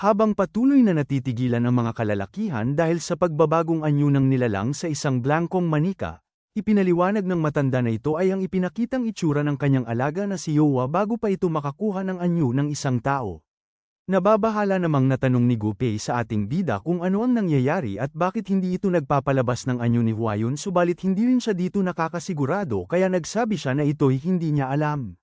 Habang patuloy na natitigilan ang mga kalalakihan dahil sa pagbabagong anyo ng nilalang sa isang blankong manika, ipinaliwanag ng matanda na ito ay ang ipinakitang itsura ng kanyang alaga na si Yowa bago pa ito makakuha ng anyo ng isang tao. Nababahala namang natanong ni Gupei sa ating bida kung ano ang nangyayari at bakit hindi ito nagpapalabas ng anyo ni Huayon subalit hindi rin siya dito nakakasigurado kaya nagsabi siya na ito'y hindi niya alam.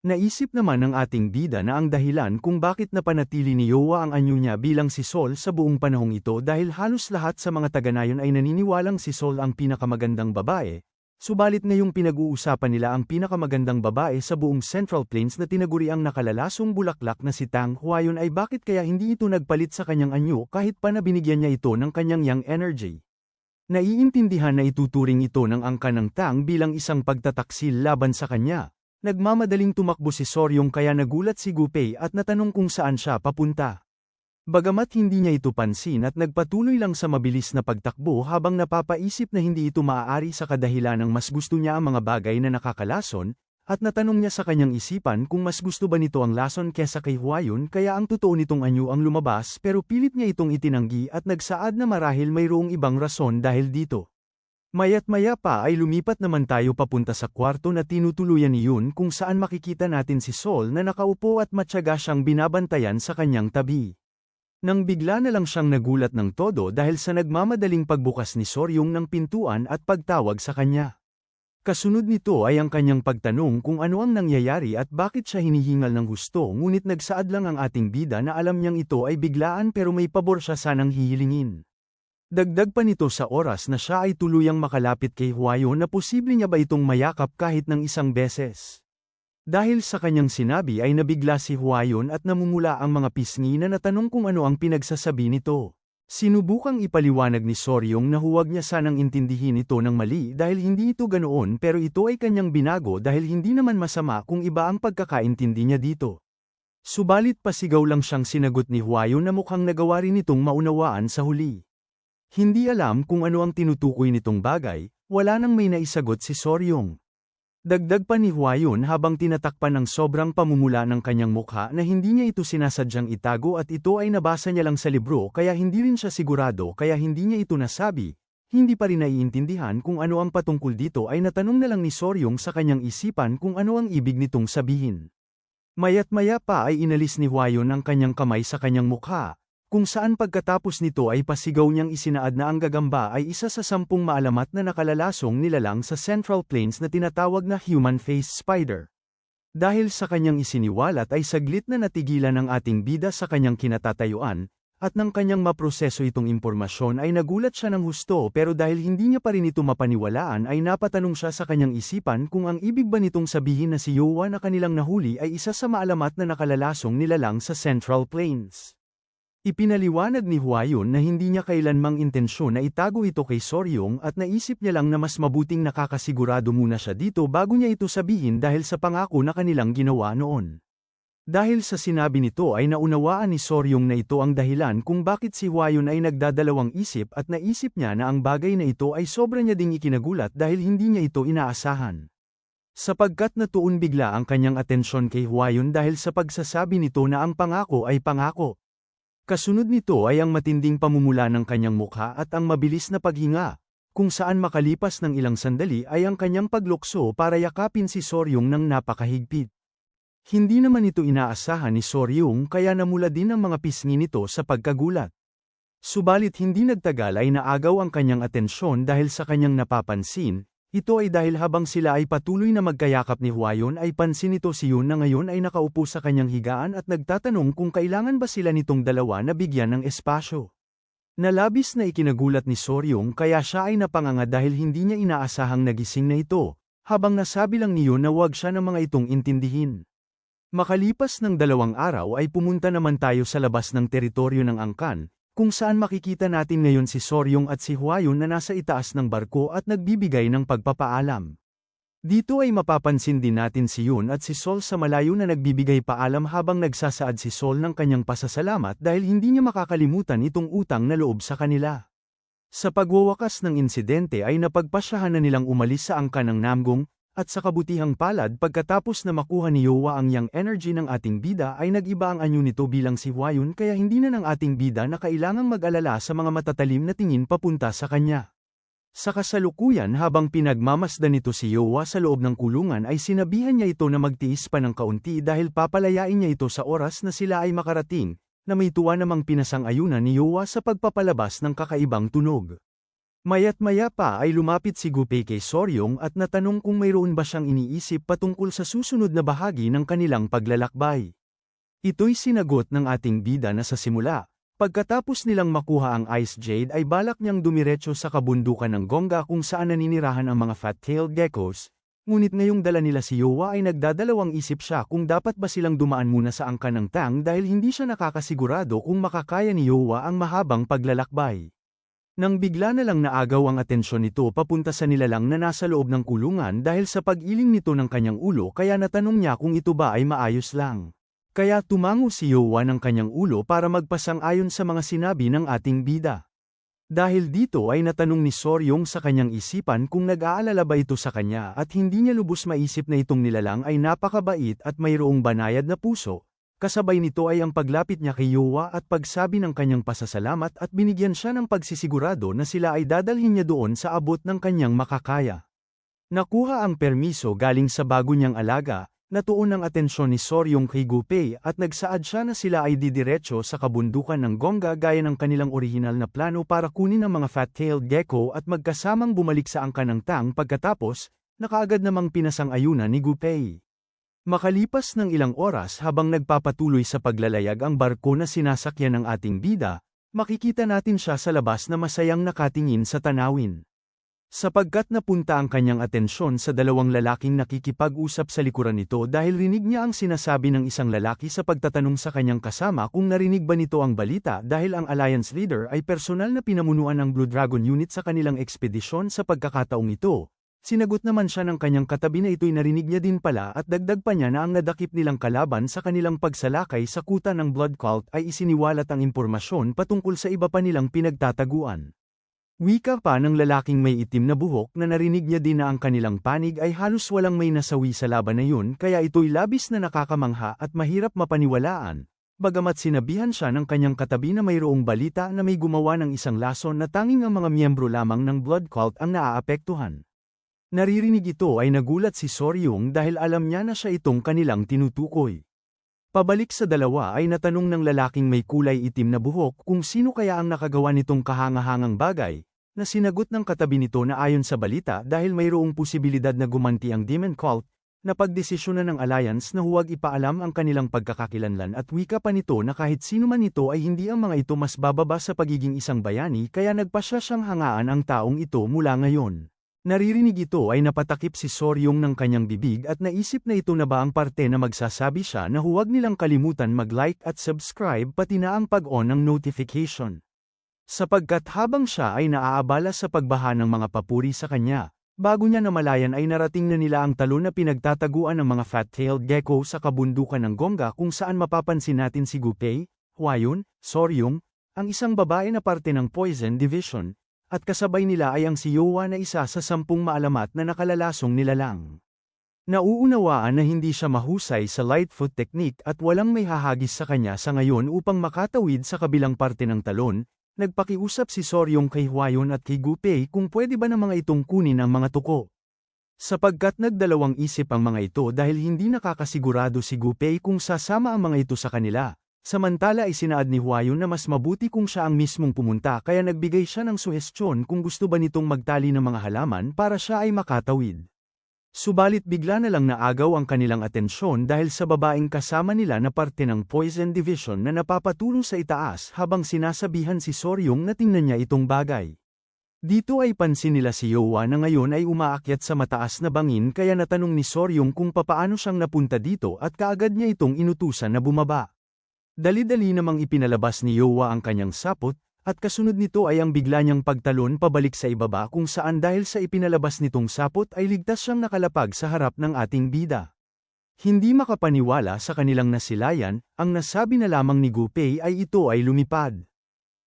Naisip naman ng ating bida na ang dahilan kung bakit napanatili ni Yowa ang anyo niya bilang si Sol sa buong panahong ito dahil halos lahat sa mga taga-nayon ay naniniwalang si Sol ang pinakamagandang babae, subalit ngayong pinag-uusapan nila ang pinakamagandang babae sa buong Central Plains na tinaguri ang nakalalasong bulaklak na si Tang Huayon ay bakit kaya hindi ito nagpalit sa kanyang anyo kahit pa na binigyan niya ito ng kanyang yang energy. Naiintindihan na ituturing ito ng angka ng Tang bilang isang pagtataksil laban sa kanya. Nagmamadaling tumakbo si Soryong kaya nagulat si Gupei at natanong kung saan siya papunta. Bagamat hindi niya ito pansin at nagpatuloy lang sa mabilis na pagtakbo habang napapaisip na hindi ito maaari sa kadahilan ng mas gusto niya ang mga bagay na nakakalason, at natanong niya sa kanyang isipan kung mas gusto ba nito ang lason kesa kay Huayon kaya ang totoo nitong anyo ang lumabas pero pilit niya itong itinanggi at nagsaad na marahil mayroong ibang rason dahil dito. Mayat maya pa ay lumipat naman tayo papunta sa kwarto na tinutuluyan ni Yun kung saan makikita natin si Sol na nakaupo at matyaga siyang binabantayan sa kanyang tabi. Nang bigla na lang siyang nagulat ng todo dahil sa nagmamadaling pagbukas ni Soryong ng pintuan at pagtawag sa kanya. Kasunod nito ay ang kanyang pagtanong kung ano ang nangyayari at bakit siya hinihingal ng gusto ngunit nagsaad lang ang ating bida na alam niyang ito ay biglaan pero may pabor siya sanang hihilingin. Dagdag pa nito sa oras na siya ay tuluyang makalapit kay Huayo na posible niya ba itong mayakap kahit ng isang beses. Dahil sa kanyang sinabi ay nabigla si Huayon at namumula ang mga pisngi na natanong kung ano ang pinagsasabi nito. Sinubukang ipaliwanag ni Soryong na huwag niya sanang intindihin ito ng mali dahil hindi ito ganoon pero ito ay kanyang binago dahil hindi naman masama kung iba ang pagkakaintindi niya dito. Subalit pasigaw lang siyang sinagot ni Huayon na mukhang nagawa rin itong maunawaan sa huli. Hindi alam kung ano ang tinutukoy nitong bagay, wala nang may naisagot si Soryong. Dagdag pa ni Huayon habang tinatakpan ng sobrang pamumula ng kanyang mukha na hindi niya ito sinasadyang itago at ito ay nabasa niya lang sa libro kaya hindi rin siya sigurado kaya hindi niya ito nasabi, hindi pa rin naiintindihan kung ano ang patungkol dito ay natanong na lang ni Soryong sa kanyang isipan kung ano ang ibig nitong sabihin. Mayat maya pa ay inalis ni Huayon ang kanyang kamay sa kanyang mukha, kung saan pagkatapos nito ay pasigaw niyang isinaad na ang gagamba ay isa sa sampung maalamat na nakalalasong nilalang sa Central Plains na tinatawag na human face spider. Dahil sa kanyang isiniwalat ay saglit na natigilan ang ating bida sa kanyang kinatatayuan, at nang kanyang maproseso itong impormasyon ay nagulat siya ng husto pero dahil hindi niya pa rin ito mapaniwalaan ay napatanong siya sa kanyang isipan kung ang ibig ba nitong sabihin na si Yowa na kanilang nahuli ay isa sa maalamat na nakalalasong nilalang sa Central Plains. Ipinaliwanag ni Huayon na hindi niya kailanmang intensyon na itago ito kay Soryong at naisip niya lang na mas mabuting nakakasigurado muna siya dito bago niya ito sabihin dahil sa pangako na kanilang ginawa noon. Dahil sa sinabi nito ay naunawaan ni Soryong na ito ang dahilan kung bakit si Huayon ay nagdadalawang isip at naisip niya na ang bagay na ito ay sobra niya ding ikinagulat dahil hindi niya ito inaasahan. Sapagkat natuon bigla ang kanyang atensyon kay Huayon dahil sa pagsasabi nito na ang pangako ay pangako. Kasunod nito ay ang matinding pamumula ng kanyang mukha at ang mabilis na paghinga, kung saan makalipas ng ilang sandali ay ang kanyang paglukso para yakapin si Soryong ng napakahigpit. Hindi naman ito inaasahan ni Soryong kaya namula din ang mga pisngi nito sa pagkagulat. Subalit hindi nagtagal ay naagaw ang kanyang atensyon dahil sa kanyang napapansin, ito ay dahil habang sila ay patuloy na magkayakap ni Huayon ay pansin nito si Yun na ngayon ay nakaupo sa kanyang higaan at nagtatanong kung kailangan ba sila nitong dalawa na bigyan ng espasyo. Nalabis na ikinagulat ni Soryong kaya siya ay napanganga dahil hindi niya inaasahang nagising na ito, habang nasabi lang ni Yun na huwag siya ng mga itong intindihin. Makalipas ng dalawang araw ay pumunta naman tayo sa labas ng teritoryo ng angkan, kung saan makikita natin ngayon si Soryong at si Huayon na nasa itaas ng barko at nagbibigay ng pagpapaalam. Dito ay mapapansin din natin si Yun at si Sol sa malayo na nagbibigay paalam habang nagsasaad si Sol ng kanyang pasasalamat dahil hindi niya makakalimutan itong utang na loob sa kanila. Sa pagwawakas ng insidente ay napagpasyahan na nilang umalis sa angka ng Namgong, At sa kabutihang palad pagkatapos na makuha ni Yowa ang yang energy ng ating bida ay nag-iba ang anyo nito bilang si Hwayun kaya hindi na ng ating bida na kailangang mag-alala sa mga matatalim na tingin papunta sa kanya. Sa kasalukuyan habang pinagmamasdan nito si Yowa sa loob ng kulungan ay sinabihan niya ito na magtiis pa ng kaunti dahil papalayain niya ito sa oras na sila ay makarating, na may tuwa namang pinasang-ayunan ni Yowa sa pagpapalabas ng kakaibang tunog. Mayat maya pa ay lumapit si Gupei kay Soryong at natanong kung mayroon ba siyang iniisip patungkol sa susunod na bahagi ng kanilang paglalakbay. Ito'y sinagot ng ating bida na sa simula. Pagkatapos nilang makuha ang Ice Jade ay balak niyang dumiretso sa kabundukan ng Gongga kung saan naninirahan ang mga fat-tailed geckos, ngunit ngayong dala nila si Yowa ay nagdadalawang isip siya kung dapat ba silang dumaan muna sa angka ng Tang dahil hindi siya nakakasigurado kung makakaya ni Yowa ang mahabang paglalakbay. Nang bigla na lang naagaw ang atensyon nito papunta sa nilalang na nasa loob ng kulungan dahil sa pag-iling nito ng kanyang ulo kaya natanong niya kung ito ba ay maayos lang. Kaya tumango si Yowa ng kanyang ulo para magpasang-ayon sa mga sinabi ng ating bida. Dahil dito ay natanong ni Soryong sa kanyang isipan kung nag-aalala ba ito sa kanya at hindi niya lubos maisip na itong nilalang ay napakabait at mayroong banayad na puso, Kasabay nito ay ang paglapit niya kay Yowa at pagsabi ng kanyang pasasalamat at binigyan siya ng pagsisigurado na sila ay dadalhin niya doon sa abot ng kanyang makakaya. Nakuha ang permiso galing sa bago niyang alaga, natuon ang atensyon ni Soryong kay Gupei at nagsaad siya na sila ay didiretso sa kabundukan ng Gongga gaya ng kanilang orihinal na plano para kunin ang mga fat-tailed gecko at magkasamang bumalik sa angka ng Tang pagkatapos, nakaagad namang pinasang-ayunan ni Gupei. Makalipas ng ilang oras habang nagpapatuloy sa paglalayag ang barko na sinasakyan ng ating bida, makikita natin siya sa labas na masayang nakatingin sa tanawin. Sapagkat napunta ang kanyang atensyon sa dalawang lalaking nakikipag-usap sa likuran nito dahil rinig niya ang sinasabi ng isang lalaki sa pagtatanong sa kanyang kasama kung narinig ba nito ang balita dahil ang Alliance Leader ay personal na pinamunuan ng Blue Dragon Unit sa kanilang ekspedisyon sa pagkakataong ito, Sinagot naman siya ng kanyang katabi na ito'y narinig niya din pala at dagdag pa niya na ang nadakip nilang kalaban sa kanilang pagsalakay sa kuta ng blood cult ay isiniwalat ang impormasyon patungkol sa iba pa nilang pinagtataguan. Wika pa ng lalaking may itim na buhok na narinig niya din na ang kanilang panig ay halos walang may nasawi sa laban na yun kaya ito'y labis na nakakamangha at mahirap mapaniwalaan. Bagamat sinabihan siya ng kanyang katabi na mayroong balita na may gumawa ng isang lason na tanging ang mga miyembro lamang ng blood cult ang naaapektuhan. Naririnig ito ay nagulat si Soryong dahil alam niya na siya itong kanilang tinutukoy. Pabalik sa dalawa ay natanong ng lalaking may kulay itim na buhok kung sino kaya ang nakagawa nitong kahangahangang bagay, na sinagot ng katabi nito na ayon sa balita dahil mayroong posibilidad na gumanti ang Demon Cult, na pagdesisyonan ng Alliance na huwag ipaalam ang kanilang pagkakakilanlan at wika pa nito na kahit sino man ito ay hindi ang mga ito mas bababa sa pagiging isang bayani kaya nagpasya siyang hangaan ang taong ito mula ngayon. Naririnig ito ay napatakip si Soryong ng kanyang bibig at naisip na ito na ba ang parte na magsasabi siya na huwag nilang kalimutan mag-like at subscribe pati na ang pag-on ng notification. Sapagkat habang siya ay naaabala sa pagbaha ng mga papuri sa kanya, bago niya namalayan ay narating na nila ang talon na pinagtataguan ng mga fat-tailed gecko sa kabundukan ng Gongga kung saan mapapansin natin si Gupei, Huayun, Soryong, ang isang babae na parte ng Poison Division, at kasabay nila ay ang si Yowa na isa sa sampung maalamat na nakalalasong nilalang. Nauunawaan na hindi siya mahusay sa Lightfoot technique at walang may hahagis sa kanya sa ngayon upang makatawid sa kabilang parte ng talon, nagpakiusap si Soryong kay Hwayon at kay Gupei kung pwede ba na mga itong kunin ang mga tuko. Sapagkat nagdalawang isip ang mga ito dahil hindi nakakasigurado si Gupei kung sasama ang mga ito sa kanila, Samantala ay sinaad ni Huayon na mas mabuti kung siya ang mismong pumunta kaya nagbigay siya ng suhestyon kung gusto ba nitong magtali ng mga halaman para siya ay makatawid. Subalit bigla na lang naagaw ang kanilang atensyon dahil sa babaeng kasama nila na parte ng Poison Division na napapatulong sa itaas habang sinasabihan si Soryong na tingnan niya itong bagay. Dito ay pansin nila si Yowa na ngayon ay umaakyat sa mataas na bangin kaya natanong ni Soryong kung papaano siyang napunta dito at kaagad niya itong inutusan na bumaba. Dali-dali namang ipinalabas ni Yowa ang kanyang sapot, at kasunod nito ay ang bigla niyang pagtalon pabalik sa ibaba kung saan dahil sa ipinalabas nitong sapot ay ligtas siyang nakalapag sa harap ng ating bida. Hindi makapaniwala sa kanilang nasilayan, ang nasabi na lamang ni Gupei ay ito ay lumipad.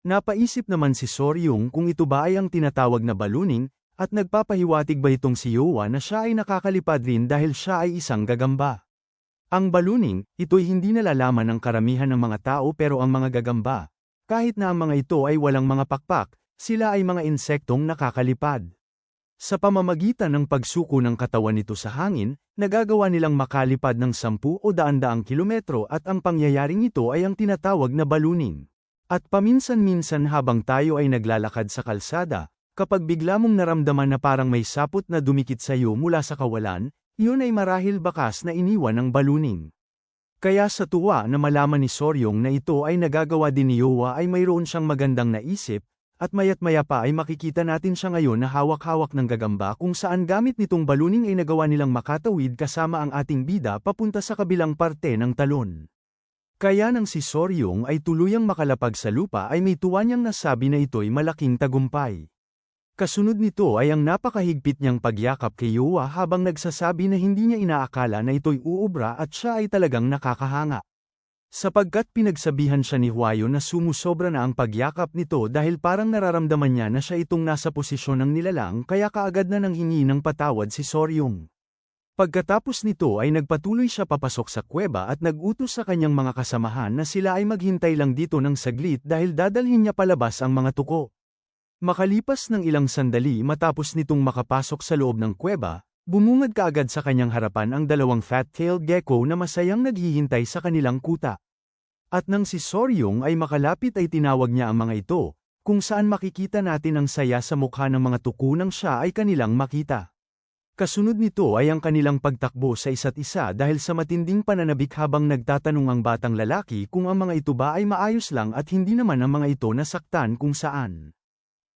Napaisip naman si Soryong kung ito ba ay ang tinatawag na ballooning, At nagpapahiwatig ba itong si Yowa na siya ay nakakalipad rin dahil siya ay isang gagamba? Ang ballooning, ito'y hindi nalalaman ng karamihan ng mga tao pero ang mga gagamba, kahit na ang mga ito ay walang mga pakpak, sila ay mga insektong nakakalipad. Sa pamamagitan ng pagsuko ng katawan nito sa hangin, nagagawa nilang makalipad ng sampu o daan-daang kilometro at ang pangyayaring ito ay ang tinatawag na ballooning. At paminsan-minsan habang tayo ay naglalakad sa kalsada, kapag bigla mong naramdaman na parang may sapot na dumikit sa iyo mula sa kawalan, yun ay marahil bakas na iniwan ng ballooning. Kaya sa tuwa na malaman ni Soryong na ito ay nagagawa din ni Yowa ay mayroon siyang magandang naisip, at mayat maya pa ay makikita natin siya ngayon na hawak-hawak ng gagamba kung saan gamit nitong baluning ay nagawa nilang makatawid kasama ang ating bida papunta sa kabilang parte ng talon. Kaya nang si Soryong ay tuluyang makalapag sa lupa ay may tuwa niyang nasabi na ito'y malaking tagumpay. Kasunod nito ay ang napakahigpit niyang pagyakap kay Yowa habang nagsasabi na hindi niya inaakala na ito'y uubra at siya ay talagang nakakahanga. Sapagkat pinagsabihan siya ni Huayo na sumusobra na ang pagyakap nito dahil parang nararamdaman niya na siya itong nasa posisyon ng nilalang kaya kaagad na nang hingi ng patawad si Soryong. Pagkatapos nito ay nagpatuloy siya papasok sa kuweba at nagutos sa kanyang mga kasamahan na sila ay maghintay lang dito ng saglit dahil dadalhin niya palabas ang mga tuko. Makalipas ng ilang sandali matapos nitong makapasok sa loob ng kuweba, Bumungad kaagad sa kanyang harapan ang dalawang fat-tailed gecko na masayang naghihintay sa kanilang kuta. At nang si Soryong ay makalapit ay tinawag niya ang mga ito, kung saan makikita natin ang saya sa mukha ng mga tuko nang siya ay kanilang makita. Kasunod nito ay ang kanilang pagtakbo sa isa't isa dahil sa matinding pananabik habang nagtatanong ang batang lalaki kung ang mga ito ba ay maayos lang at hindi naman ang mga ito nasaktan kung saan.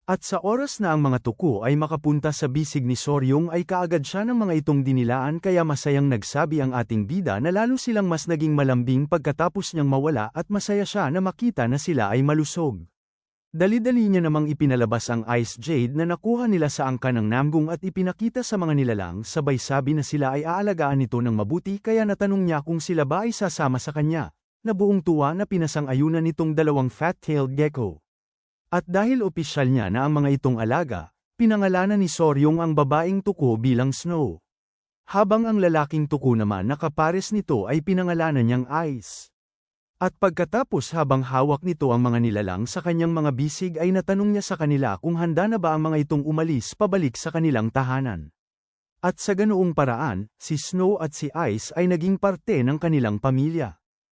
At sa oras na ang mga tuko ay makapunta sa bisig ni Soryong ay kaagad siya ng mga itong dinilaan kaya masayang nagsabi ang ating bida na lalo silang mas naging malambing pagkatapos niyang mawala at masaya siya na makita na sila ay malusog. Dali-dali niya namang ipinalabas ang Ice Jade na nakuha nila sa angka ng Namgung at ipinakita sa mga nilalang sabay sabi na sila ay aalagaan nito ng mabuti kaya natanong niya kung sila ba ay sasama sa kanya, na buong tuwa na pinasang-ayunan nitong dalawang fat-tailed gecko. At dahil opisyal niya na ang mga itong alaga, pinangalanan ni Soryong ang babaeng tuko bilang Snow. Habang ang lalaking tuko naman na kapares nito ay pinangalanan niyang Ice. At pagkatapos habang hawak nito ang mga nilalang sa kanyang mga bisig ay natanong niya sa kanila kung handa na ba ang mga itong umalis pabalik sa kanilang tahanan. At sa ganoong paraan, si Snow at si Ice ay naging parte ng kanilang pamilya.